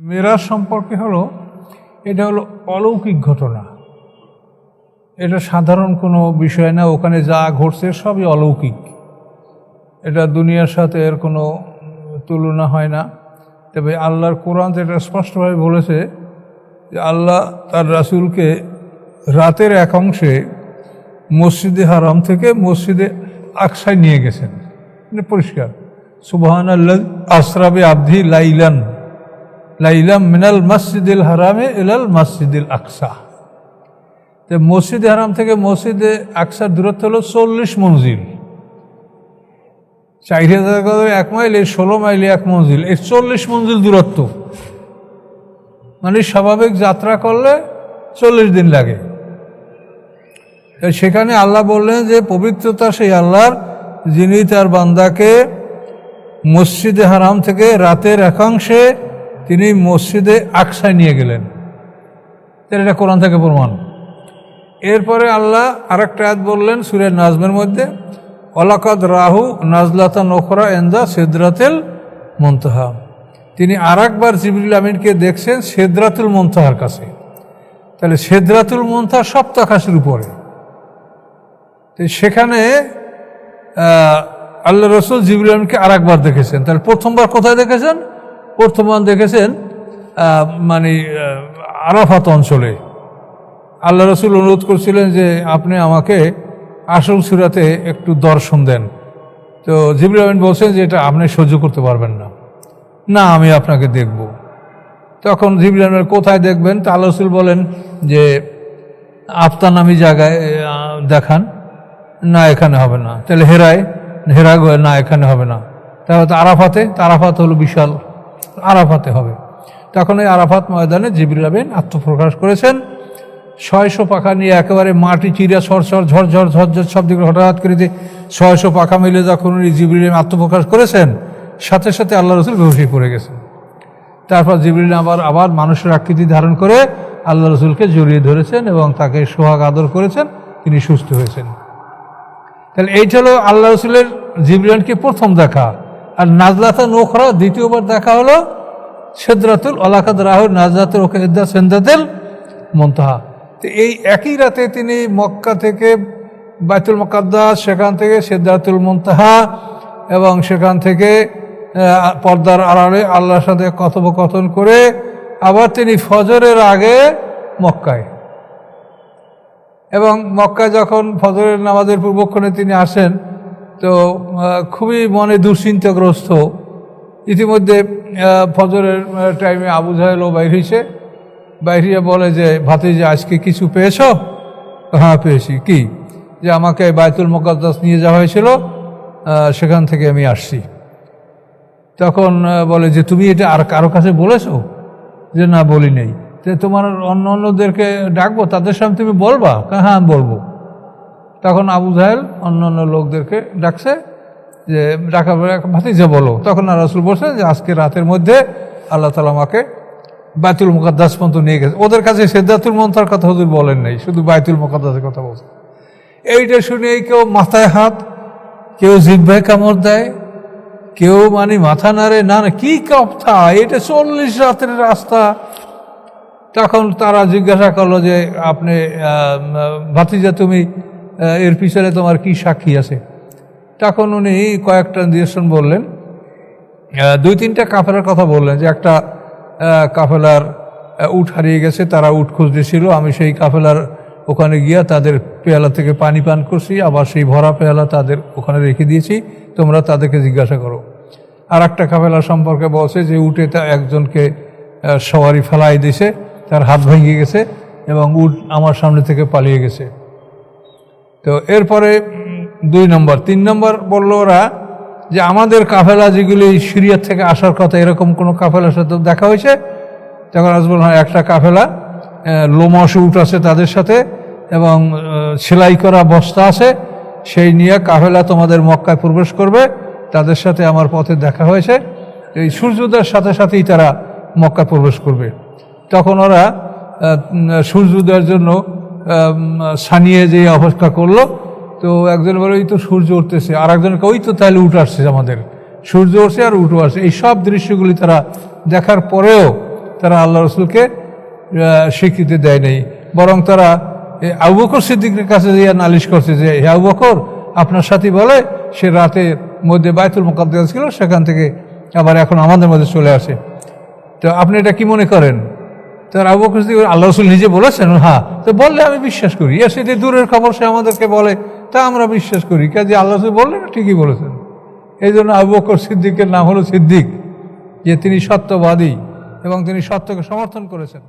মেরাজ সম্পর্কে হলো, এটা হলো অলৌকিক ঘটনা। এটা সাধারণ কোনো বিষয় না, ওখানে যা ঘটছে সবই অলৌকিক। এটা দুনিয়ার সাথে এর কোনো তুলনা হয় না। তবে আল্লাহর কোরআন যেটা স্পষ্টভাবে বলেছে যে আল্লাহ তার রাসূলকে রাতের এক অংশে মসজিদে হারাম থেকে মসজিদে আকসায় নিয়ে গেছেন। মানে পরিষ্কার। সুবহান আল্লাহ আসরাবে আবধি লাইলান। লাইলাম মিনাল মসজিদুল হারামে ইলাল মসজিদুল আকসা। তো মসজিদে হারাম থেকে মসজিদে আকসার দূরত্ব হলো চল্লিশ মঞ্জিল। চার হাজার এক মাইল, এই ষোলো মাইল এক মঞ্জিল। এই চল্লিশ মঞ্জিল দূরত্ব। মানে স্বাভাবিক যাত্রা করলে চল্লিশ দিন লাগে। সেখানে আল্লাহ বললেন যে, পবিত্রতা সেই আল্লাহর, যিনি তার বান্দাকে মসজিদে হারাম থেকে রাতের একাংশে তিনি মসজিদে আকসায় নিয়ে গেলেন। তাহলে এটা কোরআন থেকে প্রমাণ। এরপরে আল্লাহ আরেকটা আয়াত বললেন সুরের নাজমের মধ্যে অলাকাদ রাহু নাজলাতা নখরা এন্দা সেদরাতেল মন্তহা। তিনি আর একবার জিবরুল আমিনকে দেখছেন সেদরাতুল মন্তহার কাছে। তাহলে সেদরাতুল মন্তহা সপ্তাকাশের উপরে। সেখানে আল্লাহ রসুল জিবরুল আমিনকে আর একবার দেখেছেন। তাহলে প্রথমবার কোথায় দেখেছেন? প্রথমবার দেখেছেন মানে আরাফাত অঞ্চলে। আল্লাহ রসুল অনুরোধ করছিলেন যে আপনি আমাকে আসল সুরাতে একটু দর্শন দেন। তো জিবরুল আমিন বলছেন যে এটা আপনি সহ্য করতে পারবেন না। না, আমি আপনাকে দেখব। তখন জিবরুল আমিন কোথায় দেখবেন? তা আল্লাহ রসুল বলেন যে আফতার নামি জায়গায় দেখান। না, এখানে হবে না। তাহলে হেরায় হেরা না, এখানে হবে না। তাহলে আরাফাতে আরাফাত হলো বিশাল আরাফাতে হবে। তখন ওই আরাফাত ময়দানে জিবরুল আত্মপ্রকাশ করেছেন। ছয়শো পাখা নিয়ে একেবারে মাটি চিরা সরসর ঝরঝর ঝরঝর সব দিকে হঠাৎ করে দিয়ে ছয়শো পাখা মিলে যখন উনি জিবরিল আত্মপ্রকাশ করেছেন, সাথে সাথে আল্লাহ রসুল বেহসি পড়ে গেছেন। তারপর জিবরিল আবার আবার মানুষের আকৃতি ধারণ করে আল্লাহ রসুলকে জড়িয়ে ধরেছেন এবং তাকে সোহাগ আদর করেছেন, তিনি সুস্থ হয়েছেন। তাহলে এইটা হলো আল্লাহ রসুলের জিবরিলকে প্রথম দেখা। আর নাজলাতা নোখরা দ্বিতীয়বার দেখা হলো সেদরাতুল অলাকাদ রাহুল নাজরাতুল ওকেদা সেন্দাতেল মন্তহা। তো এই একই রাতে তিনি মক্কা থেকে বাইতুল মকাদ্দাস, সেখান থেকে সেদ্দাতুল মন্তহা এবং সেখান থেকে পর্দার আড়ালে আল্লাহর সাথে কথোপকথন করে আবার তিনি ফজরের আগে মক্কায়। এবং মক্কায় যখন ফজরের নামাজের পূর্বক্ষণে তিনি আসেন তো খুবই মনে দুশ্চিন্তাগ্রস্ত। ইতিমধ্যে ফজরের টাইমে আবু জাহেলও বাইর হয়েছে বাইরিয়া বলে যে, ভাতিজা, আজকে কিছু পেয়েছ? হ্যাঁ পেয়েছি। কি? যে আমাকে বায়তুল মোকাদ্দাস নিয়ে যাওয়া হয়েছিল সেখান থেকে আমি আসছি। তখন বলে যে, তুমি এটা আর কারও কাছে বলেছ? যে, না, বলি নেই। যে তোমার অন্য অন্যদেরকে ডাকবো? তাদের সামনে তুমি বলবা? হ্যাঁ আমি বলব। তখন আবু জাহেল অন্য অন্য লোকদেরকে ডাকছে যে ডাকা ভাতিজা বলো। তখন আর রসুল বলছেন যে, আজকে রাতের মধ্যে আল্লাহ তালা আমাকে বাইতুল মুকাদ্দাস পর্যন্ত নিয়ে গেছে। ওদের কাছে সেদ্দাতুল মন্তার কথা হুজুর বলেন নাই, শুধু বাইতুল মুকাদ্দাসের কথা বলছেন এইটা শুনে কেউ মাথায় হাত, কেউ জিভ্ভায় কামড় দেয়, কেউ মানে মাথা নাড়ে, না না, কি কথা? এটা চল্লিশ রাতের রাস্তা। তখন তারা জিজ্ঞাসা করল যে, আপনি ভাতিজা তুমি এর পিছনে তোমার কি সাক্ষী আছে? তখন উনি কয়েকটা নিদর্শন বললেন। দুই তিনটা কাফেলার কথা বললেন যে একটা কাফেলার উট হারিয়ে গেছে, তারা উট খুঁজতেছিল। আমি সেই কাফেলার ওখানে গিয়া তাদের পেয়ালা থেকে পানি পান করছি, আবার সেই ভরা পেয়ালা তাদের ওখানে রেখে দিয়েছি। তোমরা তাদেরকে জিজ্ঞাসা করো। আর একটা কাফেলা সম্পর্কে বলছে যে উটে তা একজনকে সওয়ারি ফেলাই দিয়েছে, তার হাত ভেঙে গেছে এবং উট আমার সামনে থেকে পালিয়ে গেছে। তো এরপরে দুই নম্বর, তিন নম্বর বলল ওরা যে আমাদের কাফেলা যেগুলি সিরিয়ার থেকে আসার কথা এরকম কোনো কাফেলার সাথে দেখা হয়েছে? তখন আজবল হয় একটা কাফেলা লোমস উট আছে তাদের সাথে এবং সেলাই করা বস্তা আছে, সেই নিয়ে কাফেলা তোমাদের মক্কায় প্রবেশ করবে, তাদের সাথে আমার পথে দেখা হয়েছে। এই সূর্যোদয়ের সাথে সাথেই তারা মক্কা প্রবেশ করবে। তখন ওরা সূর্যোদয়ের জন্য সানিয়ে যে অপেক্ষা করল, তো একজন বলে, ওই তো সূর্য উঠতেছে। আর একজনকে ওই তো তাহলে উঠ আসছে আমাদের। সূর্য উঠছে আর উঠো আসছে। এই সব দৃশ্যগুলি তারা দেখার পরেও তারা আল্লাহ রসুলকে স্বীকৃতি দেয় নাই। বরং তারা আবু বকর সিদ্দিকের কাছে গিয়ে নালিশ করছে যে, হে আবু বকর, আপনার সাথী বলে সে রাতের মধ্যে বায়তুল মোকাদ্দাস ছিল, সেখান থেকে আবার এখন আমাদের মধ্যে চলে আসে। তো আপনি এটা কি মনে করেন? তার আবু বকর সিদ্দিক আল্লাহ রসুল নিজে বলেছেন হ্যাঁ তো বললে আমি বিশ্বাস করি। ইয়া সেটি দূরের খবর সে আমাদেরকে বলে, তা আমরা বিশ্বাস করি। কাজে আল্লাহ রসুল বললেন, ঠিকই বলেছেন। এই জন্য আবু বকর সিদ্দিকের নাম হলো সিদ্দিক, যে তিনি সত্যবাদী এবং তিনি সত্যকে সমর্থন করেছেন।